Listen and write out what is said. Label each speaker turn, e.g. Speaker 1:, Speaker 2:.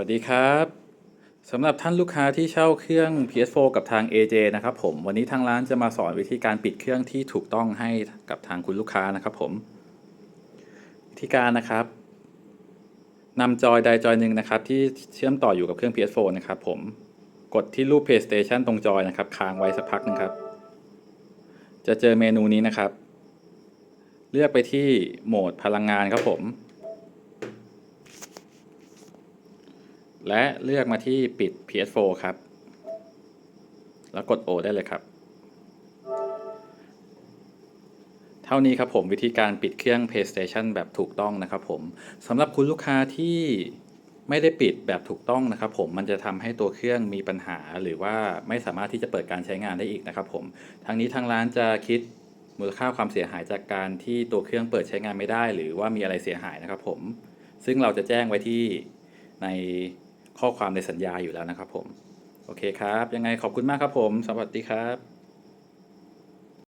Speaker 1: วัสดีครับสำหรับท่านลูกค้าที่เช่าเครื่อง PS4 กับทาง AJ นะครับผมวันนี้ทางร้านจะมาสอนวิธีการปิดเครื่องที่ถูกต้องให้กับทางคุณลูกค้านะครับผม วิธีการนะครับนำจอยใดจอยหนึ่งนะครับ ที่เชื่อมต่ออยู่กับเครื่อง PS4 นะครับผมกดที่รูป PlayStation ตรงจอยนะครับค้างไว้สักพักหนึงครับ จะเจอเมนูนี้นะครับ เลือกไปที่โหมดพลังงานครับผม และเลือกมาที่ปิด PS4 ครับ แล้วกด O ได้เลยครับ เท่านี้ครับผมวิธีการปิดเครื่อง PlayStation แบบถูกต้องนะครับผมสำหรับคุณลูกค้าที่ไม่ได้ปิดแบบถูกต้องนะครับผมมันจะทำให้ตัวเครื่องมีปัญหาหรือว่าไม่สามารถที่จะเปิดการใช้งานได้อีกนะครับผมทางนี้ทางร้านจะคิดมูลค่าความเสียหายจากการที่ตัวเครื่องเปิดใช้งานไม่ได้ หรือว่ามีอะไรเสียหายนะครับผมซึ่งเราจะแจ้งไว้ที่ใน ข้อความในสัญญาอยู่แล้วนะครับผม โอเคครับ ยังไงขอบคุณมากครับผม สวัสดีครับ